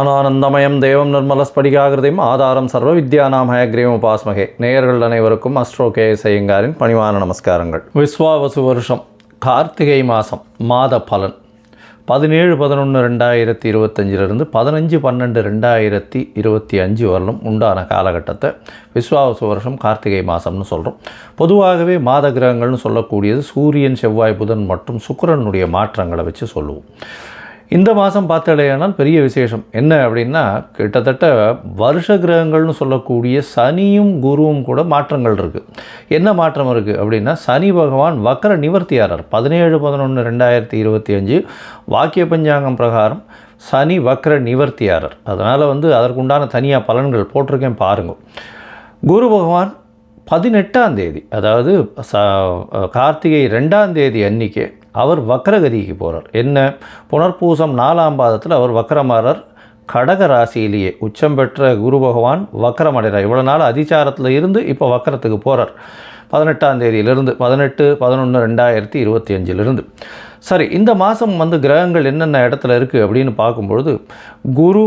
ஞானானந்தமயம் தேவம் நிர்மலஸ்படிகாகிருதியும் ஆதாரம் சர்வ வித்யானாம் ஹயக்ரீவம் உபாஸ்மகே. நேயர்கள் அனைவருக்கும் அஸ்ட்ரோ கே ஐயங்காரின் பணிவான நமஸ்காரங்கள். விஸ்வாவசு வருஷம் கார்த்திகை மாதம் மாத பலன். பதினேழு பதினொன்று ரெண்டாயிரத்தி இருபத்தஞ்சிலிருந்து பதினஞ்சு பன்னெண்டு ரெண்டாயிரத்தி இருபத்தி அஞ்சு வரலும் உண்டான காலகட்டத்தை விஸ்வாவசு வருஷம் கார்த்திகை மாதம்னு சொல்கிறோம் பொதுவாகவே மாத கிரகங்கள்னு சொல்லக்கூடியது சூரியன் செவ்வாய் புதன் மற்றும் சுக்கிரனுடைய மாற்றங்களை வச்சு சொல்லுவோம். இந்த மாதம் பார்த்தடையானால் பெரிய விசேஷம். என்ன அப்படின்னா கிட்டத்தட்ட வருஷ கிரகங்கள்னு சொல்லக்கூடிய சனியும் குருவும் கூட மாற்றங்கள் இருக்குது என்ன மாற்றம் இருக்குது அப்படின்னா சனி பகவான் வக்கர நிவர்த்தியாரர். பதினேழு பதினொன்று ரெண்டாயிரத்தி இருபத்தி அஞ்சு வாக்கிய பஞ்சாங்கம் பிரகாரம் சனி வக்கர நிவர்த்தியாரர். அதனால் வந்து அதற்குண்டான தனியாக பலன்கள் போட்டிருக்கேன் பாருங்கள் குரு பகவான் பதினெட்டாம் தேதி அதாவது ச கார்த்திகை ரெண்டாம் தேதி அன்னிக்கே அவர் வக்கரகதிக்கு போகிறார் என்ன? புனர்பூசம் நாலாம் பாதத்தில் அவர் வக்கரமாறர் கடக ராசியிலேயே உச்சம் பெற்ற குரு பகவான் வக்கரம் அடைகிறார் இவ்வளோ நாள் அதிச்சாரத்தில் இருந்து இப்போ வக்கரத்துக்கு போகிறார் பதினெட்டாம் தேதியிலிருந்து பதினெட்டு பதினொன்று ரெண்டாயிரத்தி இருபத்தி அஞ்சிலிருந்து. சரி இந்த மாதம் வந்து கிரகங்கள் என்னென்ன இடத்துல இருக்குது அப்படின்னு பார்க்கும்பொழுது குரு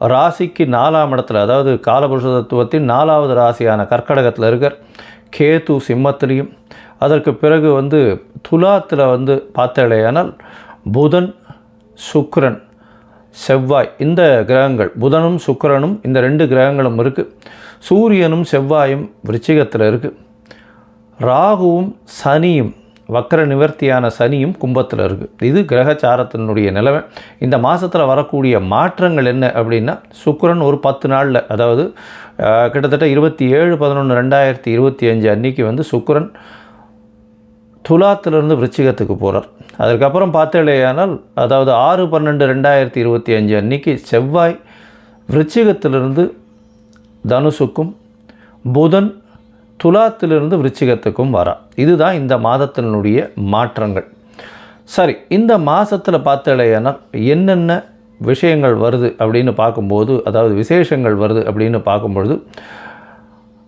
ராசிக்கு நாலாம் இடத்துல அதாவது காலபுருஷ தத்துவத்தின் நாலாவது ராசியான கர்க்கடகத்தில் இருக்கார். கேது சிம்மத்திலையும் அதற்கு பிறகு வந்து துலாத்தில் வந்து பார்த்தாலேயானால் புதன் சுக்ரன் செவ்வாய் இந்த கிரகங்கள் புதனும் சுக்கரனும் இந்த ரெண்டு கிரகங்களும் இருக்குது சூரியனும் செவ்வாயும் விருச்சிகத்தில் இருக்குது ராகுவும் சனியும் வக்கர நிவர்த்தியான சனியும் கும்பத்தில் இருக்குது இது கிரகச்சாரத்தினுடைய நிலைமை. இந்த மாதத்தில் வரக்கூடிய மாற்றங்கள் என்ன அப்படின்னா சுக்கரன் ஒரு பத்து நாளில் அதாவது கிட்டத்தட்ட இருபத்தி ஏழு பதினொன்று ரெண்டாயிரத்தி இருபத்தி அஞ்சு அன்னைக்கு வந்து சுக்கரன் துலாத்திலிருந்து விருச்சிகத்துக்கு போகிறார் அதற்கப்புறம் பார்த்தேலேயானால் அதாவது ஆறு பன்னெண்டு ரெண்டாயிரத்தி இருபத்தி அஞ்சு அன்னைக்கு செவ்வாய் விருச்சிகத்திலிருந்து தனுசுக்கும் புதன் துலாத்திலிருந்து விருச்சிகத்துக்கும் வரா. இதுதான் இந்த மாதத்தினுடைய மாற்றங்கள். சரி இந்த மாதத்தில் பார்த்தேலையானால் என்னென்ன விஷயங்கள் வருது அப்படின்னு பார்க்கும்போது அதாவது விசேஷங்கள் வருது அப்படின்னு பார்க்கும்பொழுது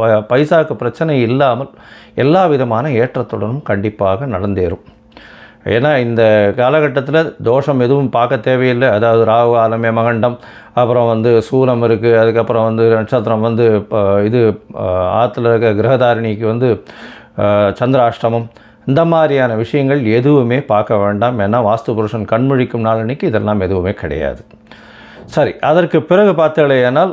ப- பைசாக்கு பிரச்சனை இல்லாமல் எல்லா விதமான ஏற்றத்துடனும் கண்டிப்பாக நடந்தேறும். ஏன்னா இந்த காலகட்டத்தில் தோஷம் எதுவும் பார்க்க தேவையில்லை. அதாவது ராகு ஆலமே மகண்டம் அப்புறம் வந்து சூலம் இருக்குது அதுக்கப்புறம் வந்து நட்சத்திரம் வந்து இப்போ இது ஆற்றுல இருக்க கிரகதாரிணிக்கு வந்து சந்திராஷ்டமம். இந்த மாதிரியான விஷயங்கள் எதுவுமே பார்க்க வேண்டாம். ஏன்னா வாஸ்து புருஷன் கண்முழிக்கும் நாளன்னைக்கு இதெல்லாம் எதுவுமே கிடையாது. சரி அதற்கு பிறகு பார்த்தாலேயானால்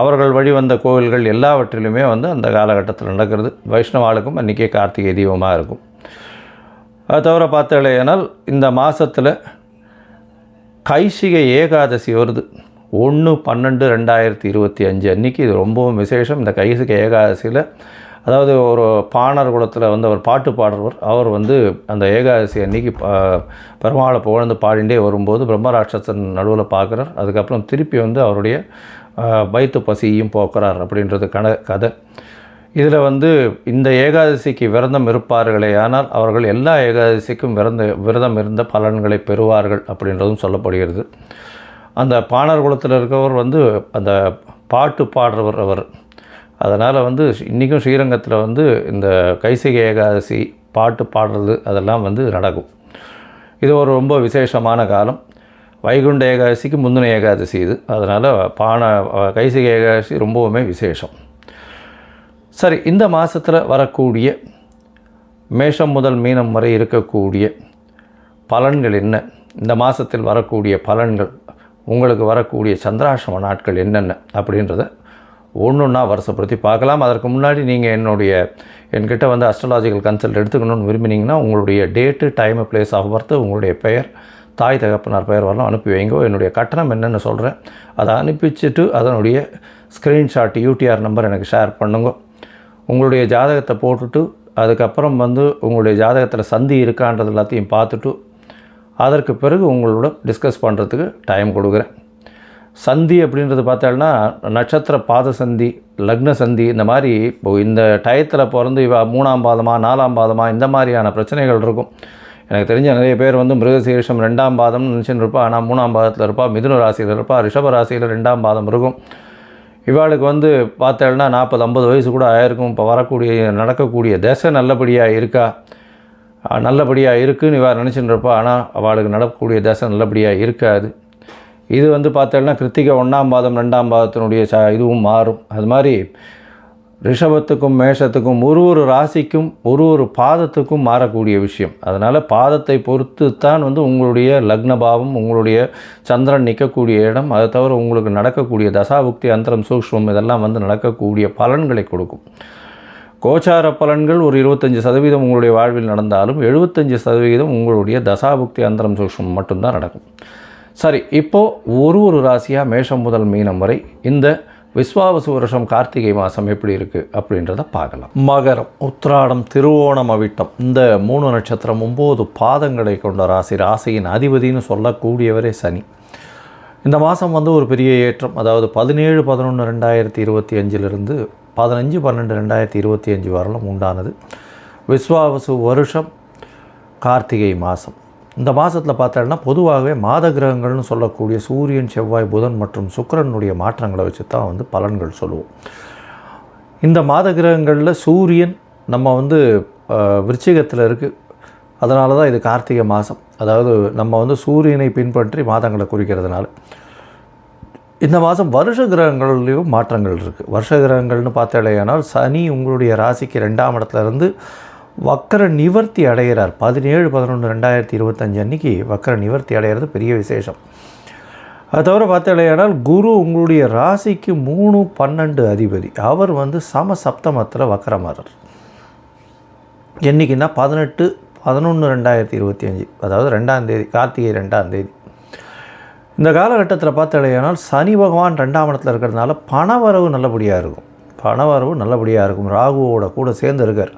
அவர்கள் வழிவந்த கோவில்கள் எல்லாவற்றிலுமே வந்து அந்த காலகட்டத்தில் நடக்கிறது. வைஷ்ணவாளுக்கும் அன்றைக்கே கார்த்திகை தீபமாக இருக்கும். அது தவிர பார்த்தாலேனால் இந்த மாதத்தில் கைசிகை ஏகாதசி வருது. ஒன்று பன்னெண்டு ரெண்டாயிரத்தி இருபத்தி அஞ்சு அன்றைக்கி இது ரொம்பவும் விசேஷம். இந்த கைசிகை ஏகாதசியில் அதாவது ஒரு பாணர் குலத்தில் வந்து அவர் பாட்டு பாடுறவர். அவர் வந்து அந்த ஏகாதசி அன்னைக்கு பெருமாளை புகழ்ந்து பாடிண்டே வரும்போது பிரம்மராட்சசன் நடுவில் பார்க்குறார். அதுக்கப்புறம் திருப்பி வந்து அவருடைய வயிற்று பசியையும் போக்குறார் அப்படின்றது கன கதை. இதில் வந்து இந்த ஏகாதசிக்கு விரதம் இருப்பார்களே ஆனால் அவர்கள் எல்லா ஏகாதசிக்கும் விரத விரதம் இருந்த பலன்களை பெறுவார்கள் அப்படின்றதும் சொல்லப்படுகிறது. அந்த பாணர் குலத்தில் இருக்கவர் வந்து அந்த பாட்டு பாடுறவர் அவர். அதனால் வந்து இன்றைக்கும் ஸ்ரீரங்கத்தில் வந்து இந்த கைசிகை ஏகாதசி பாட்டு பாடுறது அதெல்லாம் வந்து நடக்கும். இது ஒரு ரொம்ப விசேஷமான காலம். வைகுண்ட ஏகாதசிக்கு முந்தின ஏகாதசி இது. அதனால் பானை கைசிகை ஏகாதசி ரொம்பவுமே விசேஷம். சரி இந்த மாதத்தில் வரக்கூடிய மேஷம் முதல் மீனம் வரை இருக்கக்கூடிய பலன்கள் என்ன? இந்த மாதத்தில் வரக்கூடிய பலன்கள் உங்களுக்கு வரக்கூடிய சந்திராசிரம நாட்கள் என்னென்ன? அப்படின்றத ஒன்று ஒன்றா வருஷப்படுத்தி பார்க்கலாம். அதற்கு முன்னாடி நீங்கள் என்னுடைய என்கிட்ட வந்து அஸ்ட்ராலாஜிக்கல் கன்சல்ட் எடுத்துக்கணும்னு விரும்பினீங்கன்னா உங்களுடைய date time place of birth உங்களுடைய பெயர் தாய் தகப்பனார் பெயர் வரலாம் அனுப்பி வைங்க. என்னுடைய கட்டணம் என்னென்னு சொல்கிறேன் அதை அனுப்பிச்சிட்டு அதனுடைய ஸ்க்ரீன்ஷாட் யூடிஆர் நம்பர் எனக்கு ஷேர் பண்ணுங்க. உங்களுடைய ஜாதகத்தை போட்டுட்டு அதுக்கப்புறம் வந்து உங்களுடைய ஜாதகத்தில் சந்தி இருக்கான்றது எல்லாத்தையும் பார்த்துட்டு அதற்கு பிறகு உங்களோட டிஸ்கஸ் பண்ணுறதுக்கு டைம் கொடுக்குறேன். சந்தி அப்படின்றது பார்த்தோம்னா நட்சத்திர பாத சந்தி லக்ன சந்தி இந்த மாதிரி இப்போ இந்த டயத்தில் பிறந்து இவ மூணாம் பாதமாக நாலாம் பாதமாக இந்த மாதிரியான பிரச்சனைகள் இருக்கும். எனக்கு தெரிஞ்ச நிறைய பேர் வந்து மிருகசீரிஷம் ரெண்டாம் பாதம்னு நினச்சின்னு இருப்பா ஆனால் மூணாம் பாதத்தில் இருப்பா. மிதுன ராசியில் இருப்பா. ரிஷப ராசியில் ரெண்டாம் பாதம் இருக்கும். இவாளுக்கு வந்து பார்த்தேன்னா நாற்பது ஐம்பது வயசு கூட ஆயிருக்கும். இப்போ வரக்கூடிய நடக்கக்கூடிய தசை நல்லபடியாக இருக்கா? நல்லபடியாக இருக்குன்னு இவா நினச்சின்னு இருப்பா ஆனால் அவளுக்கு நடக்கக்கூடிய தசை நல்லபடியாக இருக்காது. இது வந்து பார்த்தேன்னா கிருத்திகை ஒன்றாம் பாதம் ரெண்டாம் பாதத்தினுடைய ச இதுவும் மாறும். அது மாதிரி ரிஷபத்துக்கும் மேஷத்துக்கும் ஒரு ஒரு ராசிக்கும் ஒரு ஒரு பாதத்துக்கும் மாறக்கூடிய விஷயம். அதனால் பாதத்தை பொறுத்து தான் வந்து உங்களுடைய லக்ன பாவம் உங்களுடைய சந்திரன் நிற்கக்கூடிய இடம். அதை தவிர உங்களுக்கு நடக்கக்கூடிய தசாபுக்தி அந்தரம் சூக்ஷ்மம் இதெல்லாம் வந்து நடக்கக்கூடிய பலன்களை கொடுக்கும். கோச்சார பலன்கள் ஒரு இருபத்தஞ்சி சதவீதம் உங்களுடைய வாழ்வில் நடந்தாலும் எழுபத்தஞ்சி சதவீதம் உங்களுடைய தசாபுக்தி அந்தரம் சூக்ஷ்மம் மட்டும்தான் நடக்கும். சரி இப்போது ஒரு ஒரு ராசியாக மேஷம் முதல் மீனம் வரை இந்த விஸ்வாவசு வருஷம் கார்த்திகை மாதம் எப்படி இருக்குது அப்படின்றத பார்க்கலாம். மகரம் உத்ராடம் திருவோணம் அவிட்டம். இந்த மூணு நட்சத்திரம் ஒம்பது பாதங்களை கொண்ட ராசி. ராசியின் அதிபதின்னு சொல்லக்கூடியவரே சனி. இந்த மாதம் வந்து ஒரு பெரிய ஏற்றம். அதாவது பதினேழு பதினொன்று ரெண்டாயிரத்தி இருபத்தி அஞ்சிலிருந்து பதினஞ்சு பன்னெண்டு ரெண்டாயிரத்தி இருபத்தி அஞ்சு வரலும் உண்டானது. விஸ்வாவசு வருஷம் கார்த்திகை மாதம் இந்த மாதத்தில் பார்த்தோன்னா பொதுவாகவே மாத கிரகங்கள்னு சொல்லக்கூடிய சூரியன் செவ்வாய் புதன் மற்றும் சுக்கிரனுடைய மாற்றங்களை வச்சு தான் வந்து பலன்கள் சொல்லுவோம். இந்த மாத கிரகங்களில் சூரியன் நம்ம வந்து விருச்சிகத்தில் இருக்குது அதனால தான் இது கார்த்திகை மாதம் அதாவது நம்ம வந்து சூரியனை பின்பற்றி மாதங்களை குறிக்கிறதுனால. இந்த மாதம் வருஷ கிரகங்கள்லேயும் மாற்றங்கள் இருக்குது வருஷ கிரகங்கள்னு பார்த்தாலேயானால் சனி உங்களுடைய ராசிக்கு ரெண்டாம் இடத்துலேருந்து இருந்து வக்கர நிவர்த்தி அடைகிறார். பதினேழு பதினொன்று ரெண்டாயிரத்தி இருபத்தஞ்சு அன்னைக்கு வக்கர நிவர்த்தி அடைகிறது. பெரிய விசேஷம். அது தவிர பார்த்தாலேயானால் குரு உங்களுடைய ராசிக்கு மூணு பன்னெண்டு அதிபதி. அவர் வந்து சம சப்தமத்தில் வக்கரமாறார். என்றைக்குன்னா பதினெட்டு பதினொன்று ரெண்டாயிரத்தி இருபத்தி அஞ்சு அதாவது ரெண்டாம் தேதி கார்த்திகை ரெண்டாம் தேதி. இந்த காலகட்டத்தில் பார்த்தாலேயானால் சனி பகவான் ரெண்டாம் இடத்துல இருக்கிறதுனால பணவரவு நல்லபடியாக இருக்கும். பணவரவு நல்லபடியாக இருக்கும். ராகுவோட கூட சேர்ந்து இருக்கார்.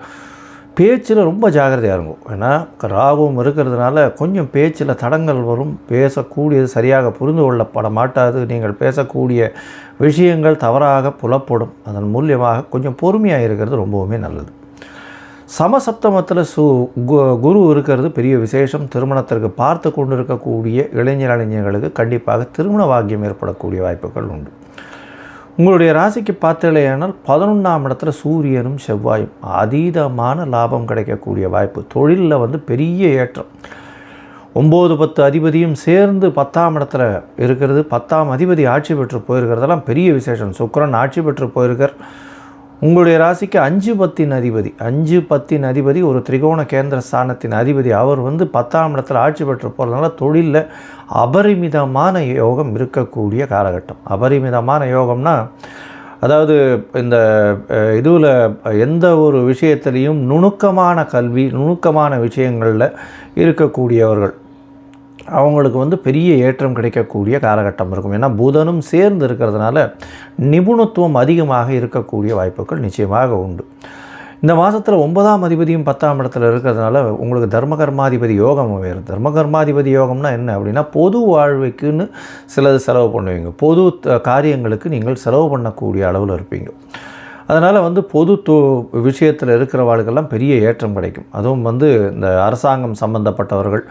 பேச்சில் ரொம்ப ஜாக்கிரதையாக இருக்கும் ஏன்னா ராகுவும் இருக்கிறதுனால கொஞ்சம் பேச்சில் தடங்கள் வரும். பேசக்கூடியது சரியாக புரிந்து கொள்ளப்பட மாட்டாது. நீங்கள் பேசக்கூடிய விஷயங்கள் தவறாக புலப்படும். அதன் மூலியமாக கொஞ்சம் பொறுமையாக இருக்கிறது ரொம்பவுமே நல்லது. சமசப்தமத்தில் சு கு- குரு இருக்கிறது பெரிய விசேஷம். திருமணத்திற்கு பார்த்து கொண்டு இருக்கக்கூடிய இளைஞர் இளைஞர்களுக்கு கண்டிப்பாக திருமண வாக்கியம் ஏற்படக்கூடிய வாய்ப்புகள் உண்டு. உங்களுடைய ராசிக்கு பார்த்தலையானால் பதினொன்றாம் இடத்துல சூரியனும் செவ்வாயும் அதீதமான லாபம் கிடைக்கக்கூடிய வாய்ப்பு. தொழிலில் வந்து பெரிய ஏற்றம். ஒம்பது பத்து அதிபதியும் சேர்ந்து பத்தாம் இடத்துல இருக்கிறது. பத்தாம் அதிபதி ஆட்சி பெற்று போயிருக்கிறதெல்லாம் பெரிய விசேஷம். சுக்கிரன் ஆட்சி பெற்று போயிருக்கார். உங்களுடைய ராசிக்கு அஞ்சு பத்தின் அதிபதி. அஞ்சு பத்தின் அதிபதி ஒரு திரிகோண கேந்திர ஸ்தானத்தின் அதிபதி. அவர் வந்து பத்தாம் இடத்துல ஆட்சி பெற்று போகிறதுனால தொழிலில் அபரிமிதமான யோகம் இருக்கக்கூடிய காலகட்டம். அபரிமிதமான யோகம்னா அதாவது இந்த இதுவில் எந்த ஒரு விஷயத்துலேயும் நுணுக்கமான கல்வி நுணுக்கமான விஷயங்களில் இருக்கக்கூடியவர்கள். அவங்களுக்கு வந்து பெரிய ஏற்றம் கிடைக்கக்கூடிய காலகட்டம் இருக்கும். ஏன்னா புதனும் சேர்ந்து இருக்கிறதுனால நிபுணத்துவம் அதிகமாக இருக்கக்கூடிய வாய்ப்புகள் நிச்சயமாக உண்டு. இந்த மாதத்தில் ஒன்பதாம் அதிபதியும் பத்தாம் இடத்துல இருக்கிறதுனால உங்களுக்கு தர்மகர்மாதிபதி யோகம் வேறு தர்மகர்மாதிபதி யோகம்னா என்ன அப்படின்னா பொது வாழ்வுக்குன்னு சிலது செலவு பண்ணுவீங்க. பொது காரியங்களுக்கு நீங்கள் செலவு பண்ணக்கூடிய அளவில் இருப்பீங்க. அதனால் வந்து பொது தொ விஷயத்தில் இருக்கிறவாளுக்கெல்லாம் பெரிய ஏற்றம் கிடைக்கும். அதுவும் வந்து இந்த அரசாங்கம் சம்பந்தப்பட்டவர்கள்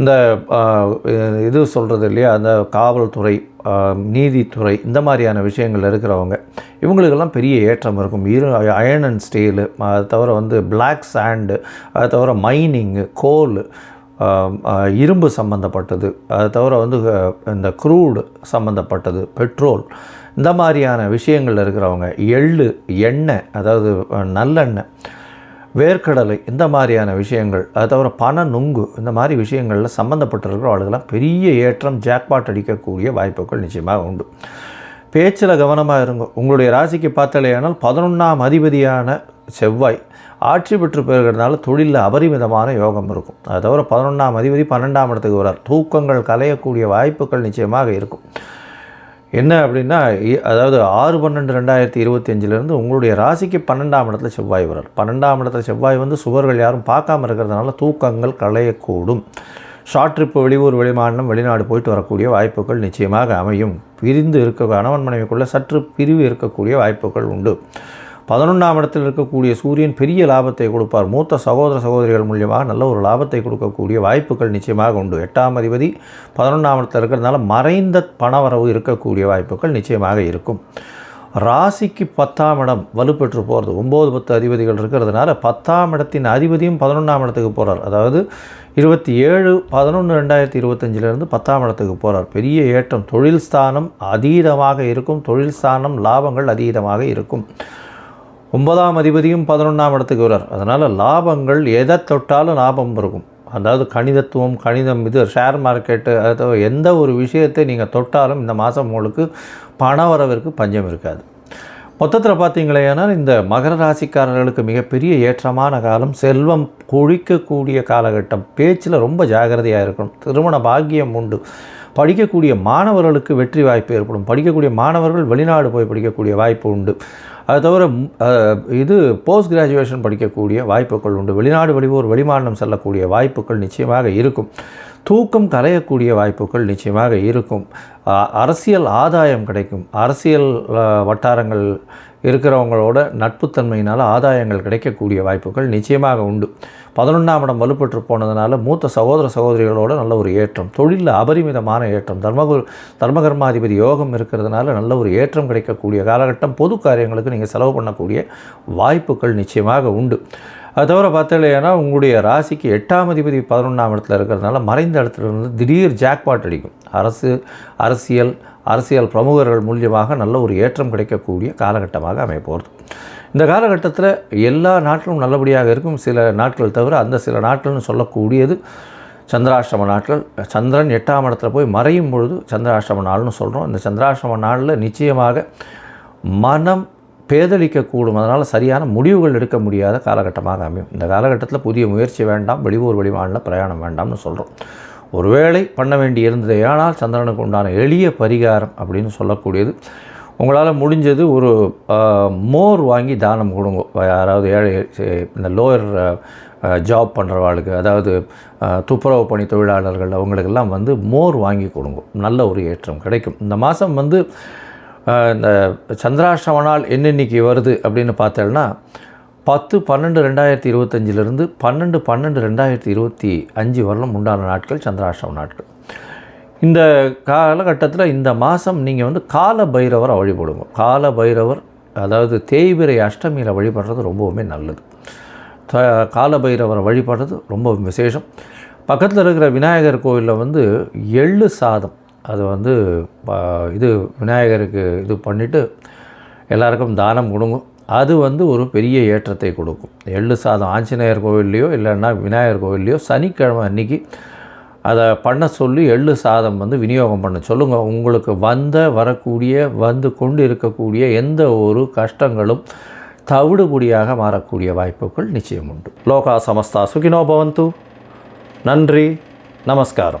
இந்த இது சொல்கிறது இல்லையா? அந்த காவல்துறை நீதித்துறை இந்த மாதிரியான விஷயங்கள் இருக்கிறவங்க இவங்களுக்கெல்லாம் பெரிய ஏற்றம் இருக்கும். இரு அயன் அண்ட் ஸ்டீலு அதை தவிர வந்து பிளாக் சாண்டு அதை தவிர மைனிங்கு கோல் இரும்பு சம்மந்தப்பட்டது அதை தவிர வந்து இந்த க்ரூடு சம்மந்தப்பட்டது பெட்ரோல் இந்த மாதிரியான விஷயங்கள் இருக்கிறவங்க எள்ளு எண்ணெய் அதாவது நல்லெண்ணெய் வேர்க்கடலை இந்த மாதிரியான விஷயங்கள் அது தவிர பண நுங்கு இந்த மாதிரி விஷயங்களில் சம்மந்தப்பட்டிருக்கிற ஆளுகெல்லாம் பெரிய ஏற்றம் ஜாக்பாட் அடிக்கக்கூடிய வாய்ப்புகள் நிச்சயமாக உண்டு. பேச்சில் கவனமாக இருங்க. உங்களுடைய ராசிக்கு பார்த்தாலேயானால் பதினொன்றாம் அதிபதியான செவ்வாய் ஆட்சி பெற்று பெறுகிறதுனால தொழிலில் அபரிமிதமான யோகம் இருக்கும். அது தவிர பதினொன்றாம் அதிபதி பன்னெண்டாம் இடத்துக்கு வரார் தூக்கங்கள் கலையக்கூடிய வாய்ப்புகள் நிச்சயமாக இருக்கும். என்ன அப்படின்னா இ- அதாவது ஆறு பன்னெண்டு ரெண்டாயிரத்தி இருபத்தி அஞ்சுலேருந்து உங்களுடைய ராசிக்கு பன்னெண்டாம் இடத்துல செவ்வாய் வரார். பன்னெண்டாம் இடத்துல செவ்வாய் வந்து சுவர்கள் யாரும் பார்க்காம இருக்கிறதுனால தூக்கங்கள் களையக்கூடும். ஷார்ட் ட்ரிப்பு வெளியூர் வெளிமாநிலம் வெளிநாடு போயிட்டு வரக்கூடிய வாய்ப்புகள் நிச்சயமாக அமையும். பிரிந்து இருக்க கணவன் மனைவிக்குள்ளே சற்று பிரிவு இருக்கக்கூடிய வாய்ப்புகள் உண்டு. பதினொன்றாம் இடத்தில் இருக்கக்கூடிய சூரியன் பெரிய லாபத்தை கொடுப்பார். மூத்த சகோதர சகோதரிகள் மூலியமாக நல்ல ஒரு லாபத்தை கொடுக்கக்கூடிய வாய்ப்புகள் நிச்சயமாக உண்டு. எட்டாம் அதிபதி பதினொன்றாம் இடத்தில் இருக்கிறதுனால மறைந்த பணவரவு இருக்கக்கூடிய வாய்ப்புகள் நிச்சயமாக இருக்கும். ராசிக்கு பத்தாம் இடம் வலுப்பெற்று போகிறது ஒம்பது பத்து அதிபதிகள் இருக்கிறதுனால பத்தாம் இடத்தின் அதிபதியும் பதினொன்றாம் இடத்துக்கு போகிறார் அதாவது இருபத்தி ஏழு பதினொன்று ரெண்டாயிரத்தி இருபத்தஞ்சிலேருந்து பத்தாம் இடத்துக்கு போகிறார் பெரிய ஏற்றம் தொழில் ஸ்தானம் அதீதமாக இருக்கும். தொழில் ஸ்தானம் லாபங்கள் அதீதமாக இருக்கும். ஒன்பதாம் அதிபதியும் பதினொன்றாம் இடத்துக்கு வர்றார். அதனால் லாபங்கள் எதை தொட்டாலும் லாபம் இருக்கும். அதாவது கணிதத்துவம் கணிதம் இது ஷேர் மார்க்கெட்டு அதாவது எந்த ஒரு விஷயத்தை நீங்கள் தொட்டாலும் இந்த மாதம் உங்களுக்கு பண வரவிற்கு பஞ்சம் இருக்காது. மொத்தத்தில் பார்த்தீங்களேனால் இந்த மகர ராசிக்காரர்களுக்கு மிகப்பெரிய ஏற்றமான காலம் செல்வம் கொழிக்கக்கூடிய காலகட்டம். பேச்சில் ரொம்ப ஜாகிரதையாக இருக்கணும். திருமண பாக்கியம் உண்டு. படிக்கக்கூடிய மாணவர்களுக்கு வெற்றி வாய்ப்பு ஏற்படும். படிக்கக்கூடிய மாணவர்கள் வெளிநாடு போய் படிக்கக்கூடிய வாய்ப்பு உண்டு. அது தவிர இது போஸ்ட் கிராஜுவேஷன் படிக்கக்கூடிய வாய்ப்புகள் உண்டு. வெளிநாடு வெளியூர் வெளிமாநிலம் செல்லக்கூடிய வாய்ப்புகள் நிச்சயமாக இருக்கும். தூக்கம் கலையக்கூடிய வாய்ப்புகள் நிச்சயமாக இருக்கும். அரசியல் ஆதாயம் கிடைக்கும். அரசியல் வட்டாரங்கள் இருக்கிறவங்களோட நட்புத்தன்மையினால் ஆதாயங்கள் கிடைக்கக்கூடிய வாய்ப்புகள் நிச்சயமாக உண்டு. பதினொன்றாம் இடம் வலுப்பெற்று போனதுனால மூத்த சகோதர சகோதரிகளோட நல்ல ஒரு ஏற்றம். தொழிலில் அபரிமிதமான ஏற்றம். தர்மகுரு தர்மகர்மாதிபதி யோகம் இருக்கிறதுனால நல்ல ஒரு ஏற்றம் கிடைக்கக்கூடிய காலகட்டம். பொது காரியங்களுக்கு நீங்கள் செலவு பண்ணக்கூடிய வாய்ப்புகள் நிச்சயமாக உண்டு. அது தவிர பார்த்தீங்கன்னா உங்களுடைய ராசிக்கு எட்டாம் அதிபதி பதினொன்றாம் இடத்துல இருக்கிறதுனால மறைந்த இடத்துல இருந்து திடீர் ஜாக்பாட் அடிக்கும். அரசு அரசியல் அரசியல் பிரமுகர்கள் மூலியமாக நல்ல ஒரு ஏற்றம் கிடைக்கக்கூடிய காலகட்டமாக அமைய போகிறது இந்த காலகட்டத்தில் எல்லா நாட்களும் நல்லபடியாக இருக்கும். சில நாட்கள் தவிர அந்த சில நாட்கள்னு சொல்லக்கூடியது சந்திராஷ்டம நாட்கள். சந்திரன் எட்டாம் இடத்துல போய் மறையும் பொழுது சந்திராஷ்டம நாள்னு சொல்கிறோம் இந்த சந்திராஷ்டம நாளில் நிச்சயமாக மனம் பேதளிக்கக்கூடும். அதனால் சரியான முடிவுகள் எடுக்க முடியாத காலகட்டமாக அமையும். இந்த காலகட்டத்தில் புதிய முயற்சி வேண்டாம் வெளியூர் வெளிமாநில பிரயாணம் வேண்டாம்னு சொல்கிறோம் ஒருவேளை பண்ண வேண்டி இருந்தது ஆனால் சந்திரனுக்கு உண்டான எளிய பரிகாரம் அப்படின்னு சொல்லக்கூடியது. உங்களால் முடிஞ்சது ஒரு மோர் வாங்கி தானம் கொடுங்க. யாராவது ஏழை இந்த லோயர் ஜாப் பண்ணுறவாளுக்கு அதாவது துப்புரவு பணி தொழிலாளர்கள் அவங்களுக்கெல்லாம் வந்து மோர் வாங்கி கொடுங்க. நல்ல ஒரு ஏற்றம் கிடைக்கும். இந்த மாதம் வந்து இந்த சந்திராஷ்டமனால் என்னென்னைக்கு வருது அப்படின்னு பார்த்தோம்னா பத்து பன்னெண்டு ரெண்டாயிரத்தி இருபத்தஞ்சிலிருந்து பன்னெண்டு பன்னெண்டு ரெண்டாயிரத்தி இருபத்தி அஞ்சு வரலும் உண்டான நாட்கள் சந்திராஷ்டம நாட்கள். இந்த காலகட்டத்தில் இந்த மாதம் நீங்கள் வந்து கால பைரவரை வழிபடுங்க. கால பைரவர் அதாவது தேய்பிரை அஷ்டமியில் வழிபடுறது ரொம்பவுமே நல்லது. த கால பைரவரை வழிபடுறது ரொம்ப விசேஷம். பக்கத்தில் இருக்கிற விநாயகர் கோவிலில் வந்து எள்ளு சாதம் அது வந்து ப- இது விநாயகருக்கு இது பண்ணிவிட்டு எல்லாருக்கும் தானம் கொடுங்க அது வந்து ஒரு பெரிய ஏற்றத்தை கொடுக்கும். எள்ளு சாதம் ஆஞ்சநேயர் கோவில்லையோ இல்லைன்னா விநாயகர் கோவில்லையோ சனிக்கிழமை அன்றைக்கி அதை பண்ண சொல்லி எள்ளு சாதம் வந்து விநியோகம் பண்ண. சொல்லுங்கள் உங்களுக்கு வந்த வரக்கூடிய வந்து கொண்டு இருக்கக்கூடிய எந்த ஒரு கஷ்டங்களும் தவிடுபடியாக மாறக்கூடிய வாய்ப்புகள் நிச்சயம் உண்டு. லோகா சமஸ்தா சுகினோ பவந்து. நன்றி நமஸ்காரம்.